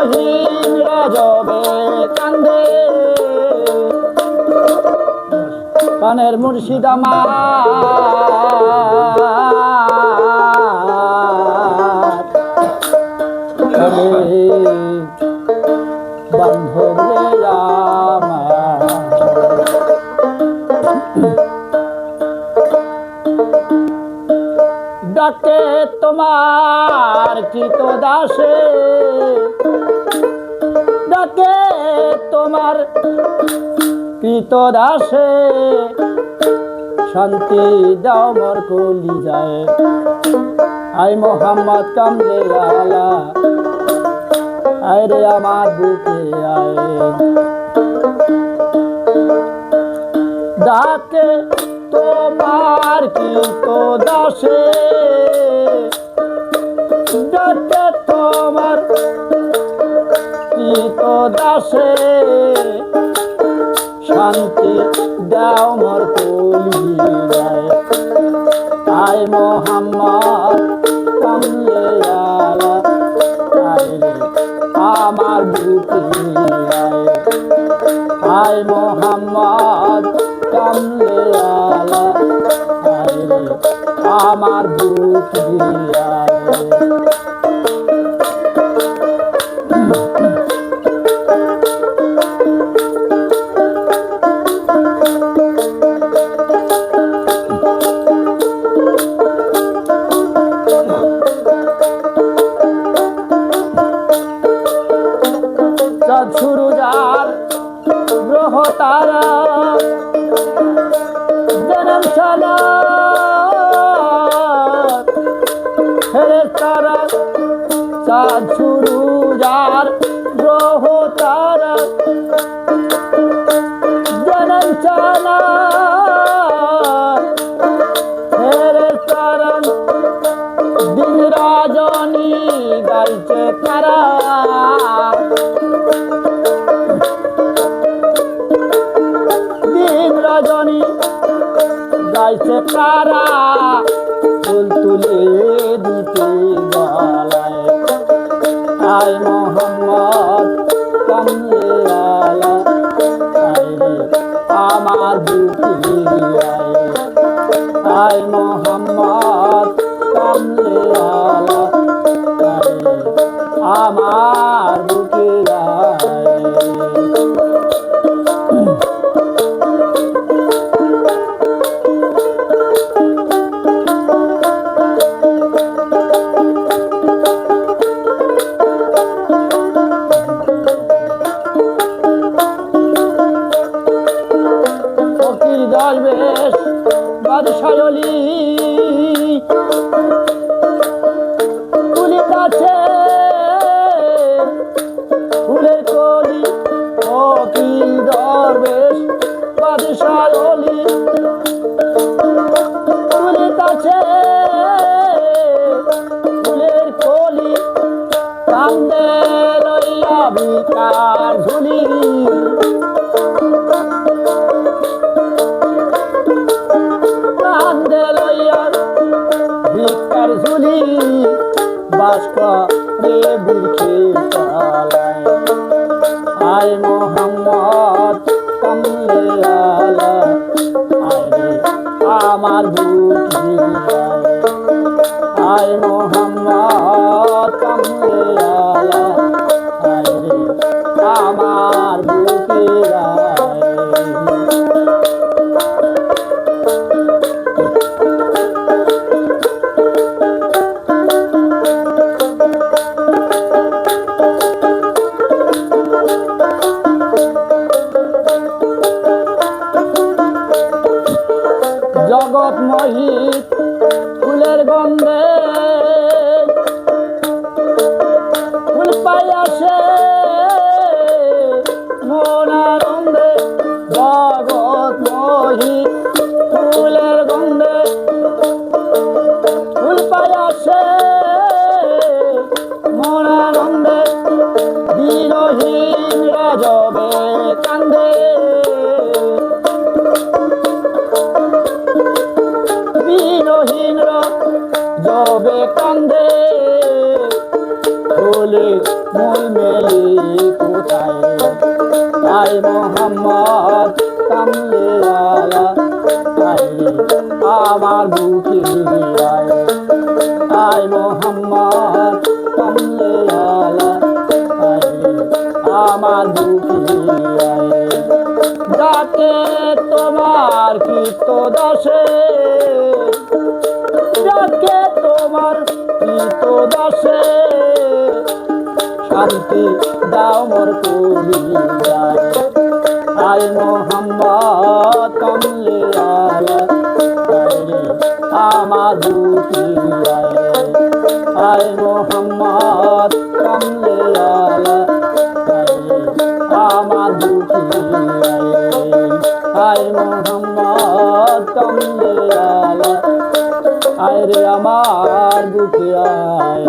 দিনহীন রজবে কানের মুর্শিদ আমার। ডাকে তোমার কৃত দাসে ডাকে তোমার কৃত দাসে শান্তি দাও মোর কলি যায় আই মোহাম্মদ কামলে আলা। আয় রে আমার বুকে আয়। ডাকে তোমার কি তো দাসে। ডাকে তোমার কি তো দাসে। শান্তি দাও মোর কলি যায় আয় মোহাম্মদ, কামলে আমার বুকে আয়। মোহাম্মদ কামলে আলা আমার বুক আয় তারা চাঁদ শুরু যার গাইছে তারা। ফুল তুলে দিতে মোহাম্মদ কামলে আলা আয় আমার দুটি আয় মোহাম্মদ। কান্দে লইয়া ভিক্ষার ঝুলি বাস করে আলা আয় আমার আয় মোহাম্মদ মহিত ফুলের গন্ধে ফুল পাই আসে মন আনন্দে। জগৎ মহিত ফুলের গন্ধে ফুল পাই আসে মন আনন্দে। দিনহীন রজবে কান্দে। জবে কান্দে ফুলে মুই মেলি কোথায়? আই মোহাম্মদ কামলে আলা রে আমার বুকে আই মোহাম্মদ কামলে আমার বুকে যাতে তোমার কৃত দাসে যাকে তোমার কৃত দাসে। শান্তি দাও মোর কবি আয় মোহাম্মদ, কমলে আমার দুঃখী আয়। মোহাম্মদ, কমলে আমার দুঃখী আয়। মোহাম্মদ, কমলে আয় রে আমার বুকে আয়।